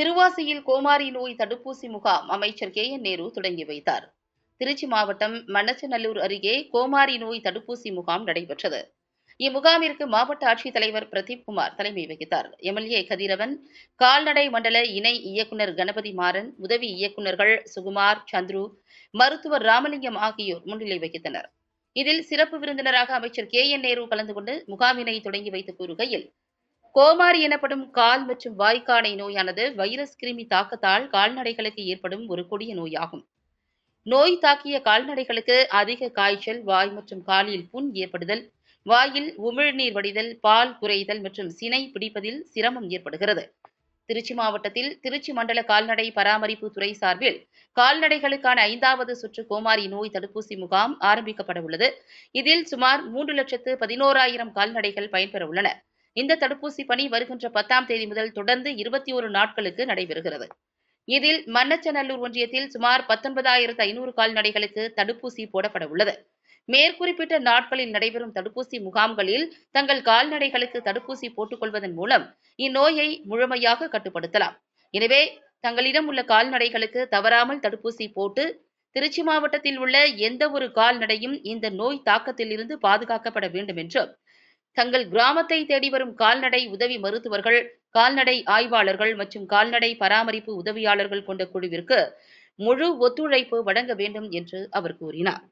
திருவாசியில் கோமாரி நோய் தடுப்பூசி முகாம் அமைச்சர் கே என் நேரு தொடங்கி வைத்தார். திருச்சி மாவட்டம் மண்ணச்சநல்லூர் அருகே கோமாரி நோய் தடுப்பூசி முகாம் நடைபெற்றது. இம்முகாமிற்கு மாவட்ட ஆட்சித்தலைவர் பிரதீப் குமார் தலைமை வகித்தார். எம்எல்ஏ கதிரவன் கால்நடை மண்டல இணை இயக்குநர் கணபதி மாறன் உதவி இயக்குநர்கள் சுகுமார் சந்துரு மருத்துவர் ராமலிங்கம் ஆகியோர் முன்னிலை வகித்தனர். இதில் சிறப்பு விருந்தினராக அமைச்சர் கே என் நேரு கலந்து கொண்டு முகாமினை தொடங்கி வைத்து கூறுகையில் கோமாரி எனப்படும் கால் மற்றும் வாய்க்கானை நோயானது வைரஸ் கிருமி தாக்கத்தால் கால்நடைகளுக்கு ஏற்படும் ஒரு கொடிய நோயாகும். நோய் தாக்கிய கால்நடைகளுக்கு அதிக காய்ச்சல் வாய் மற்றும் காலில் புண் ஏற்படுதல் வாயில் உமிழ்நீர் வடிதல் பால் குறைதல் மற்றும் சினை பிடிப்பதில் சிரமம் ஏற்படுகிறது. திருச்சி மாவட்டத்தில் திருச்சி மண்டல கால்நடை பராமரிப்பு துறை சார்பில் கால்நடைகளுக்கான ஐந்தாவது சுற்று கோமாரி நோய் தடுப்பூசி முகாம் ஆரம்பிக்கப்பட உள்ளது இதில் சுமார் மூன்று லட்சத்து பதினோராயிரம் கால்நடைகள் பயன்பெற உள்ளன. இந்த தடுப்பூசி பணி வருகின்ற பத்தாம் தேதி முதல் தொடர்ந்து இருபத்தி ஒரு நாட்களுக்கு நடைபெறுகிறது. இதில் மன்னச்சநல்லூர் ஒன்றியத்தில் சுமார் பத்தொன்பதாயிரத்து ஐநூறு கால்நடைகளுக்கு தடுப்பூசி போடப்பட உள்ளது. மேற்குறிப்பிட்ட நாட்களில் நடைபெறும் தடுப்பூசி முகாம்களில் தங்கள் கால்நடைகளுக்கு தடுப்பூசி போட்டுக்கொள்வதன் மூலம் இந்நோயை முழுமையாக கட்டுப்படுத்தலாம். எனவே தங்களிடம் உள்ள கால்நடைகளுக்கு தவறாமல் தடுப்பூசி போட்டு திருச்சி மாவட்டத்தில் உள்ள எந்த ஒரு கால்நடையும் இந்த நோய் தாக்கத்திலிருந்து பாதுகாக்கப்பட வேண்டும் என்று தங்கள் கிராமத்தை தேடி வரும் கால்நடை உதவி மருத்துவர்கள் கால்நடை ஆய்வாளர்கள் மற்றும் கால்நடை பராமரிப்பு உதவியாளர்கள் கொண்ட குழுவிற்கு முழு ஒத்துழைப்பு வழங்க வேண்டும் என்று அவர் கூறினார்.